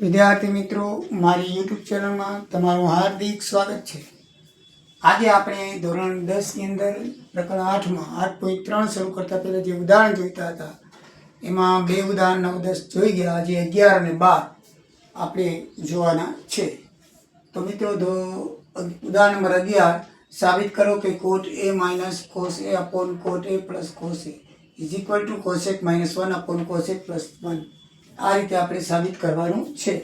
વિદ્યાર્થી મિત્રો, મારી યુટ્યુબ ચેનલમાં તમારું હાર્દિક સ્વાગત છે. આજે આપણે ધોરણ દસની અંદર, પ્રકરણ આઠમાં આઠ પોઈન્ટ ત્રણ શરૂ કરતાં પહેલાં જે ઉદાહરણ જોઈતા હતા, એમાં બે ઉદાહરણ નવ દસ જોઈ ગયા, આજે અગિયાર અને બાર આપણે જોવાના છે. તો મિત્રો, ધો, ઉદાહરણ નંબર અગિયાર, સાબિત કરો કે cot A minus cos A upon cot A plus cos A is equal to cosec minus one upon cosec plus one આ રીતે આપણે સાબિત કરવાનું છે.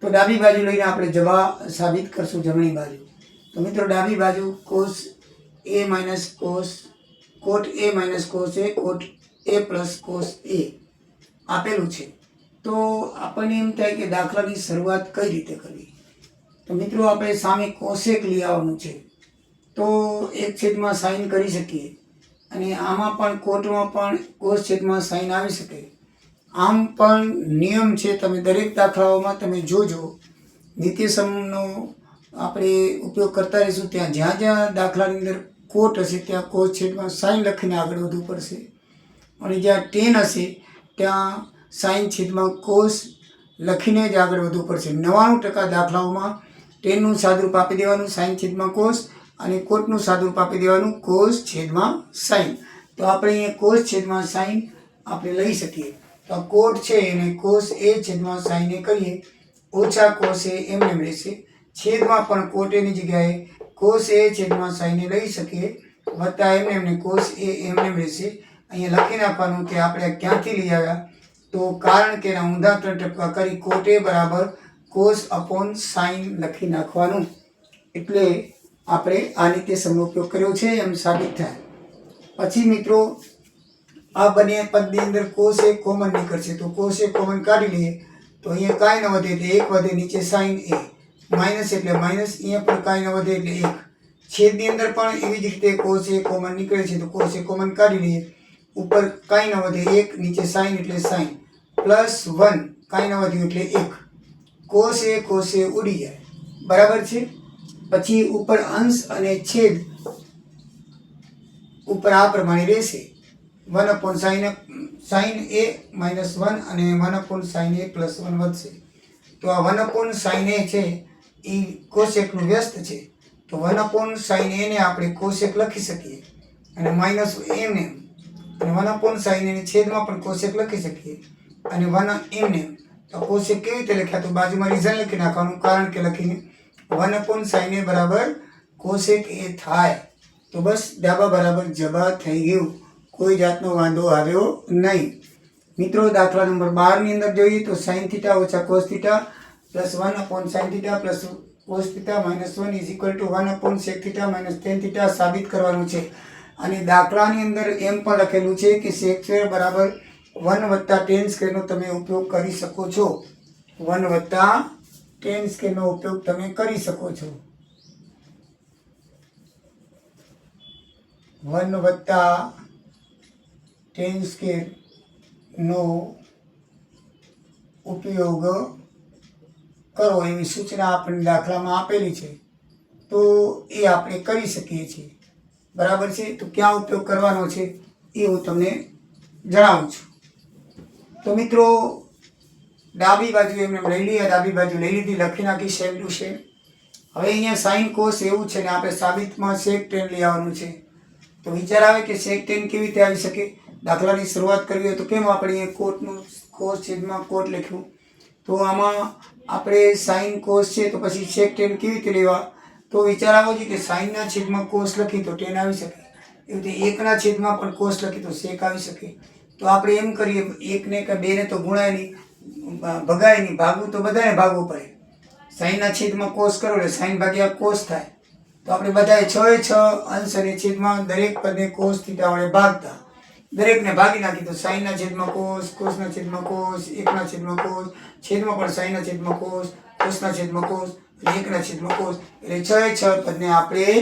તો ડાબી બાજુ લઈને આપણે જવા સાબિત કરશું જમણી બાજુ. તો મિત્રો, ડાબી બાજુ cos A minus cos cot A minus cos A cot A plus cos A આપેલું છે. તો આપણને એમ થાય કે દાખલાની શરૂઆત કઈ રીતે કરવી? તો મિત્રો, આપણે સામે કોસેક લઈ આવવાનું છે. તો એક છેદમાં સાઇન કરી શકીએ. અને આમાં પણ કોર્ટમાં પણ કોસ છેદમાં સાઇન આવી શકે. આમ પણ નિયમ છે, તમે દરેક દાખલાઓમાં તમે જોજો. નિત્યસમનો આપણે ઉપયોગ કરતા રહીશું. ત્યાં જ્યાં જ્યાં દાખલાની અંદર કોટ હશે, ત્યાં કોસ છેદમાં સાઈન લખીને આગળ વધવું પડશે. અને જ્યાં ટેન હશે, ત્યાં સાઈન છેદમાં કોષ લખીને જ આગળ વધવું પડશે. નવ્વાણું ટકા દાખલાઓમાં ટેનનું સાદુરૂપ આપી દેવાનું, સાઈન છેદમાં કોષ અને કોટનું સાદુરૂપ આપી દેવાનું કોષ છેદમાં સાઈન. તો આપણે અહીંયા કોષ છેદમાં સાઈન આપણે લઈ શકીએ. તો કોટ છે એને કોષ એ છેદમાં સાઈને કરીએ. ઓછા કોષ એ એમને રહેશે છેદમાં પણ કોટ એની જગ્યાએ કોષ એ છેદમાં સાઈને લઈ શકીએ. વત્તા એમને એમને કોષ એ એમને રહેશે અહીંયા લખી નાખવાનું કે આપણે ક્યાંથી લઈ આવ્યા? તો કારણ કે એના ઊંધા ત્રણ ટપકા કરી કોટે બરાબર કોષ અપોન સાઈન લખી નાખવાનું. એટલે આપણે આ રીતે સમનો ઉપયોગ કર્યો છે એમ સાબિત થાય. પછી મિત્રો આ બંને પદની અંદર કોષ એક કોમન નીકળશે. તો કોષ એક કોમન કાઢી લઈએ. તો અહીંયા કાંઈ ન વધે એટલે એક વધે નીચે સાઈન એ માઇનસ એટલે માઇનસ અહીંયા પણ કાંઈ ન વધે એટલે એક. છેદની અંદર પણ એવી જ રીતે કોષ એ કોમન નીકળે છે. તો કોષ એ કોમન કાઢી લઈએ. ઉપર કાંઈ ન વધે એક, નીચે સાઈન એટલે સાઈન પ્લસ વન કાંઈ ન વધ્યું એટલે એક. કોષ એ કોષ એ ઉડી જાય. બરાબર છે? પછી ઉપર અંશ અને છેદ ઉપર આ પ્રમાણે રહેશે. One upon sine sine A minus one અને one upon sine A plus one વધશે. તો આ વન અપોન સાઇન એ છે, એ કોશેકનું વ્યસ્ત છે. તો વન અપોન સાઈન એને આપણે કોશેક લખી શકીએ. અને માઇનસ એમને અને વન અપોન સાઈન એને છેદમાં પણ કોશેક લખી શકીએ. અને વન એમને તો કોશેક કેવી રીતે લખ્યા? તો બાજુમાં રીઝન લખી નાખવાનું, કારણ કે લખીને વન અપોન સાઇન એ બરાબર કોશેક એ થાય. તો બસ ડાબા બરાબર જબા થઈ ગયું. કોઈ જાતનો વાંધો આવ્યો નહીં. મિત્રો, દાખલા નંબર બારની અંદર જોઈએ તો સાઈન થીટા ઓછા cos theta plus one upon sine theta plus cos theta minus one is equal to one upon sec theta minus tan theta સાબિત કરવાનું છે. અને દાખલાની અંદર એમ પણ લખેલું છે કે સેક સ્ક્વેર બરાબર વન વત્તા ટેન સ્ક્વેરનો તમે ઉપયોગ કરી શકો છો. વન વત્તા ટેન સ્કેરનો ઉપયોગ તમે કરી શકો છો. વન વત્તા ટેન સ્કેરનો ઉપયોગ કરો એવી સૂચના આપણને દાખલામાં આપેલી છે. તો એ આપણે કરી શકીએ છીએ. બરાબર છે? તો ક્યાં ઉપયોગ કરવાનો છે એ હું તમને જણાવું છું. તો મિત્રો, ડાબી બાજુ એમને લઈ લઈએ. ડાબી બાજુ લઈ લીધી. લખી નાખી સેમ સેમ. હવે અહીંયા સાઈન કોસ એવું છે ને આપણે સાબિતમાં સેક ટેન લઈ આવવાનું છે. તો વિચાર આવે કે સેક ટેન કેવી રીતે આવી શકે? દાખલાની શરૂઆત કરવી હોય તો કેમ આપણે કોટનું કોસ છેદમાં કોટ લખ્યું? તો આમાં આપણે સાઈન કોસ છે, તો પછી છેક ટેન કેવી રીતે લેવા? તો વિચાર આવો છે કે સાઈનના છેદમાં કોસ લખી તો ટેન આવી શકે. એવી રીતે એકના છેદમાં પણ કોસ લખી તો શેક આવી શકે. તો આપણે એમ કરીએ એકને કે બેને તો ગુણાય નહીં ભગાય નહીં, ભાગવું તો બધાને ભાગવું પડે. સાઈનના છેદમાં કોષ કરો એટલે સાઈન ભાગ્યા કોષ થાય. તો આપણે બધાએ છ એ છ અંશ અને છેદમાં દરેક પદને કોસ થીટા વડે ભાગતા. દરેકને ભાગી નાખી તો સાઈના છેદમાં કોષ કોષના છેદમાં કોષ એકના છેદમાં કોષ છેદમાં પણ સાઈના છેદમાં કોષ કોષના છેદમાં કોષ એકના છેદમાં કોષ એટલે છ એ છ પદને આપણે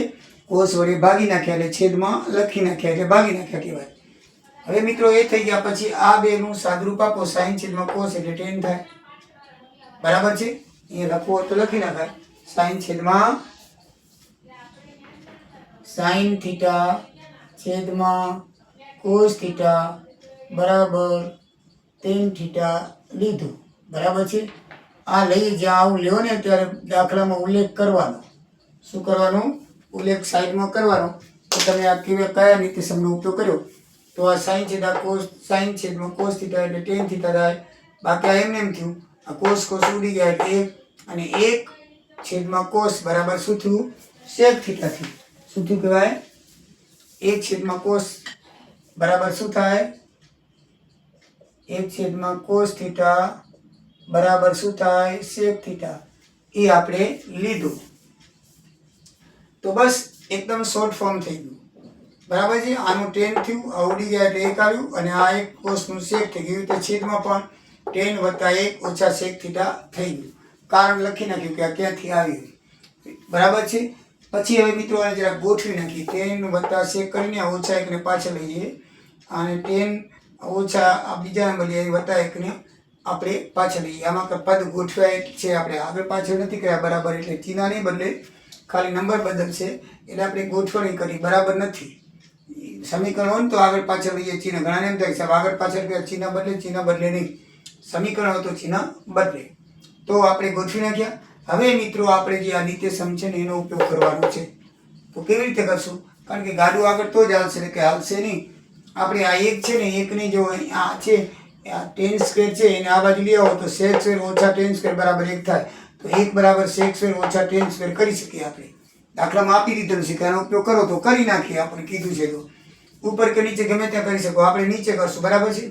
કોષ વડે ભાગી નાખ્યા એટલે છેદમાં લખી નાખ્યા એટલે ભાગી નાખ્યા કહેવાય. હવે મિત્રો એ થઈ ગયા પછી આ બેનું સાદરૂપ આપો, સાઈન છેદમાં કોષ એટલે ટેન થાય. બરાબર છે? અહીંયા લખવું તો લખી નાખાય. સાઈન છેદમાં સાઈન થીટા છેદમાં કોસ થીટા બરાબર ટેન થીટા લીધું. બરાબર છે? આ લઈ જ્યાં આવું લ્યો ને ત્યારે દાખલામાં ઉલ્લેખ કરવાનો. શું કરવાનો? ઉલ્લેખ સાઈડમાં કરવાનો. તો તમે આ કેવા કયા નીતિસમનો ઉપયોગ કર્યો? તો આ સાઈન છેદા કોસ સાઈન છેદમાં કોસ થીટા એટલે ટેન થીટા થાય. બાકી આ એમને એમ થયું, આ કોસ કોસ ઉડી ગયા એટલે એક અને એક છેદમાં કોસ બરાબર શું થયું? સેક થીટા શું થયું કહેવાય? એક છેદમાં કોસ બરાબર શું થાય? એક છેદમાં કોસ થીટા બરાબર શું થાય? સેક થીટા એ આપણે લીધું. તો બસ એકદમ શોર્ટ ફોર્મ થઈ ગયું. બરાબર છે? આનું ટેન થયું આવડી ગયા એટલે એક આવ્યું અને આ એક કોષનું શેક થઈ ગયું. તો છેદમાં પણ ટેન વત્તા એક ઓછા શેક થીટા થઈ ગયું. કારણ લખી નાખ્યું કે આ ક્યાંથી આવ્યું બરાબર છે? પછી હવે મિત્રો આને જરા ગોઠવી નાખી ટેન વત્તા શેક કરીને ઓછા એકને પાછળ લઈએ. અને ટેન ઓછા આ બીજા નંબર લઈએ વત્તા એકને આપણે પાછળ લઈએ. આમાં પદ ગોઠવાય છે આપણે આગળ પાછળ નથી કર્યા. બરાબર એટલે ચિહ્ન નહીં બદલે, ખાલી નંબર બદલશે. એટલે આપણે ગોઠવણી કરી. બરાબર નથી. સમીકરણ હોય ને તો આગળ પાછળ લઈએ. ચિહ્ન ઘણાને એમ થાય સાહેબ આગળ પાછળ કર્યા ચિહ્ન બદલે ચિહ્ન બદલે નહીં. સમીકરણ હોય તો ચિહ્ન બદલે. તો આપણે ગોઠવી નાખ્યા. હવે મિત્રો આપણે જે આ નિત્યસમ છે ને એનો ઉપયોગ કરવાનો છે, તો કેવી રીતે કરશું? કારણ કે ગાડું આગળ તો જ હાલશે કે હાલશે નહીં. આપણે આ એક છે ને, એકની જો આ છે, આ ટેન સ્ક્વેર છે, એને આ બાજુ લઈ આવો તો સેક સ્ક્વેર ઓછા ટેન સ્ક્વેર બરાબર એક થાય. તો એક બરાબર સેક સ્ક્વેર ઓછા ટેન સ્ક્વેર કરી શકીએ આપણે. દાખલામાં આપી દીધેલું છે કે આનો ઉપયોગ કરો તો કરી નાખીએ આપણે કીધું છે તો. ઉપર કે નીચે ગમે ત્યાં કરી શકો, આપણે નીચે કરશું, બરાબર છે?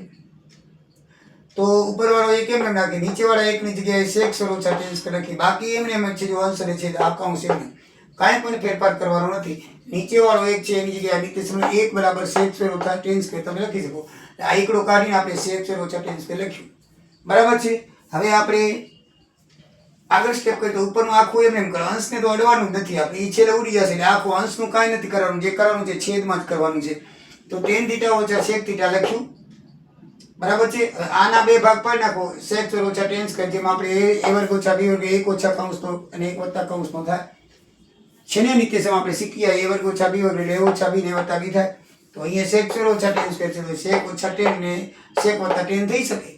તો ઉપરવાળો એક એમ નાખી? નીચેવાળા એકની જગ્યાએ શેક સ્ક્વેર ઓછા ટેન સ્ક્વેર લખી બાકી એમને એમ છે, જો આન્સર છે આ છે કાંઈ પણ ફેરફાર કરવાનો નથી. નીચેવાળો એક છે, એની જગ્યાએ સમય એક બરાબર શેક સ્ક્વેર ઓછા ટેન્સ સ્ક્વેર તમે લખી શકો. આ એકડો કાઢીને આપણે શેક સ્ક્વેર ઓછા ટેન સ્ક્વેર લખ્યું. બરાબર છે? હવે આપણે આગળ સ્ટેપ કરીએ તો ઉપરનું આખું એમ એમ કરો. અંશને તો અડવાનું નથી આપણે. એ છેલ્લે ઉડી જશે એટલે આખું અંશનું કાંઈ નથી કરવાનું. જે કરવાનું છે છેદમાં જ કરવાનું છે. તો ટેન થીટા ઓછા શેક થીટા લખ્યું. બરાબર છે? આના બે ભાગ પાડી નાખો. સેક્સ ઓછા ટેન સ્ક્વેર જેમ આપણે એ વર્ગ ઓછા, બી વર્ગ એક ઓછા કૌંસનો અને એક વત્તા કૌંસનો થાય. છે ને નિત્યસમ આપણે શીખ્યા, એ વર્ગ ઓછા, બી વર્ગ એટલે ઓછા, બી ને વત્તા બી થાય. તો અહીંયા સેક સ્ક્વેર ઓછા ટેન સ્ક્વેર છે તો સેક ઓછા ટેન ને સેક વત્તા ટેન થઈ શકે.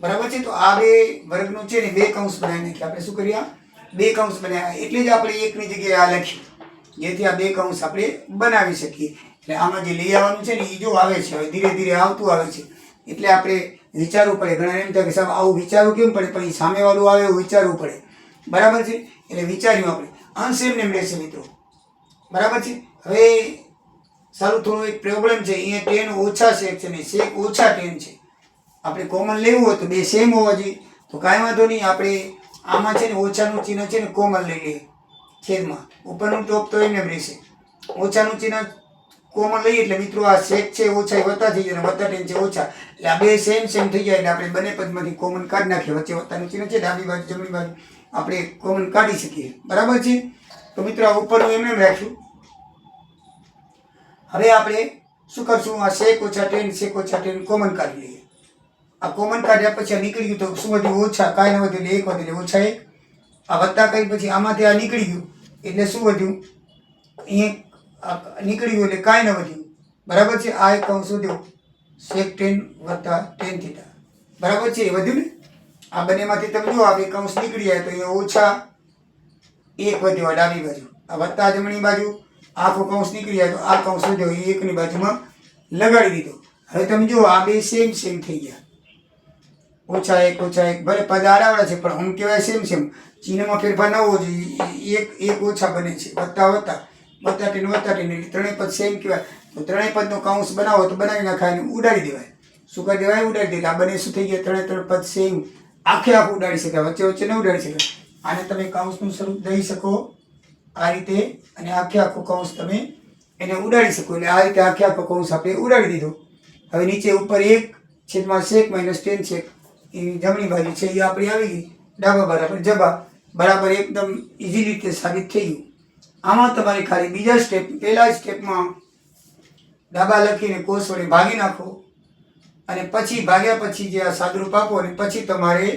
બરાબર છે? તો આ બે વર્ગનું છે ને બે કૌંસ બનાવી નાખ્યા. આપણે શું કર્યા? બે કૌંસ બનાવ્યા. એટલે જ આપણે એકની જગ્યાએ આ લખ્યું. જેથી આ બે કૌંસ આપણે બનાવી શકીએ. એટલે આમાં જે લઈ આવવાનું છે ને એ જો આવે છે, હવે ધીરે ધીરે આવતું આવે છે. એટલે આપણે વિચારવું પડે. ઘણા એમ થાય કે સાહેબ, આવું વિચારવું કેમ પડે? પણ એ સામેવાળું આવે એવું વિચારવું પડે. બરાબર છે? એટલે વિચાર્યું આપણે. અંશ એમને એમ રહેશે, મિત્રો. બરાબર છે? હવે સારું, થોડું એક પ્રોબ્લેમ છે. અહીંયા ટેન ઓછા શેક છે ને શેક ઓછા ટેન છે. આપણે કોમન લેવું હોય તો બે સેમ હોવા જોઈએ. તો કાંઈ વાંધો નહીં, આપણે આમાં છે ને ઓછાનું ચિહ્ન છે ને કોમન લઈ લઈએ. છેદમાં. ઉપરનું ટોપ તો એમને રહેશે. ઓછાનું ચિહ્ન કોમન લઈએ એટલે મિત્રો આ શેક છે ઓછા વત્તા થઈ જાય અને વત્તા ટેન છે, ઓછા. એટલે આ બે સેમ સેમ થઈ જાય એટલે આપણે બંને પદમાંથી કોમન કાઢી નાખીએ. વચ્ચે વત્તા નીચે છે, ડાબી બાજુ, જમણી બાજુ. આપણે કોમન કાઢી શકીએ. બરાબર છે? તો મિત્રો આ ઉપરનું એમ એમ રાખ્યું. હવે આપણે શું કરશું? આ શેક ઓછા ટેન શેક ઓછા ટેન કોમન કાઢી લઈએ. આ કોમન કાઢ્યા પછી આ નીકળી ગયું તો શું વધ્યું? ઓછા. કાંઈ ન વધ્યું એક વધ્યું ઓછા એક. આ વત્તા કરી પછી આમાંથી આ નીકળી ગયું. એટલે શું વધ્યું? અહીંયા નીકળી ગયું એટલે કાંઈ ન વધ્યું. બરાબર છે? આ એક અંશ વધ્યો. સેક ટેન વત્તા ટેન થીટા બરાબર છે? એ વધ્યું ને? આ બંનેમાંથી તમે જુઓ, આ બે કૌંસ નીકળી જાય તો એ ઓછા એક વધ્યો ડાબી બાજુ. આ વત્તા જમણી બાજુ આખો કૌંસ નીકળી જાય તો આ કૌંસ વધ્યો. એ એકની બાજુમાં લગાડી દીધો. હવે તમે જુઓ, આ બે સેમ સેમ થઈ ગયા. ઓછા એક ઓછા એક. ભલે પદ આડાવડા છે, પણ હું કહેવાય સેમ સેમ ચિહ્નમાં ફેરફાર ન હોવો જોઈએ. એક એક ઓછા બને છે. વત્તા વત્તા. વત્તા ટેન વત્તા એટલે ત્રણેય પદ સેમ કહેવાય. તો ત્રણેય પદનો કૌંસ બનાવો તો બનાવી નાખાય અને ઉડાડી દેવાય. શું કરી દેવાય? ઉડાડી દેવાય આ બંને શું થઈ ગયા? ત્રણે ત્રણ પદ સેમ આખે આખું ઉડાડી શકાય. વચ્ચે વચ્ચે ન ઉડાડી શકાય. આને તમે કૌંસનું સ્વરૂપ દઈ શકો. આ રીતે અને આખે આખું કૌંસ તમે એને ઉડાડી શકો. એટલે આ રીતે આખે આખો કૌંસ આપણે ઉડાડી દીધો. હવે નીચે ઉપર એક છેદમાં શેક માઇનસ ટેન શેક એ જમણી બાજુ છે. એ આપણી આવી ગઈ. ડાબા બરાબર જબા. બરાબર એકદમ ઇઝીલી રીતે સાબિત થઈ ગયું. આમાં તમારે ખાલી બીજા સ્ટેપ પહેલા સ્ટેપમાં ડાબા લખીને કોષ વડે ભાગી નાખો અને પછી ભાગ્યા પછી જે આ સાદરૂપ આપો અને પછી તમારે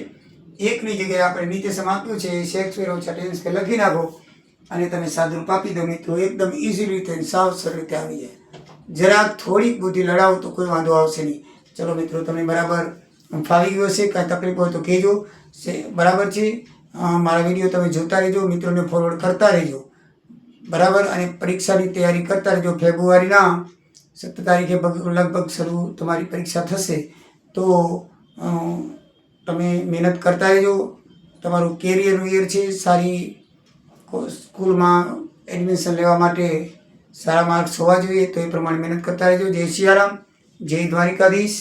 એકની જગ્યાએ આપણે નીચે સમ આપ્યું છે, એ શેક્સપિયર ઓછા ટેન્સ કે લખી નાખો અને તમે સાદરૂપ આપી દો મિત્રો એકદમ ઇઝી રીતે સાવ સરળ રીતે આવી જાય. જરાક થોડીક બુદ્ધિ લડાવો તો કોઈ વાંધો આવશે નહીં. ચલો મિત્રો તમે બરાબર ફાવી ગયો છે, કાંઈ તકલીફ હોય તો કહેજો. બરાબર છે? મારા વીડિયો તમે જોતા રહેજો, મિત્રોને ફોરવર્ડ કરતા રહેજો. બરાબર? અને પરીક્ષાની તૈયારી કરતા રહેજો. ફેબ્રુઆરીના સત્તર તારીખે લગભગ શરૂ તમારી પરીક્ષા થશે. તો તમે મહેનત કરતા રહેજો. તમારું કેરિયરનું યર છે. સારી સ્કૂલમાં એડમિશન લેવા માટે સારા માર્ક્સ હોવા જોઈએ. તો એ પ્રમાણે મહેનત કરતા રહેજો. જય સિયારામ જય દ્વારિકાધીશ.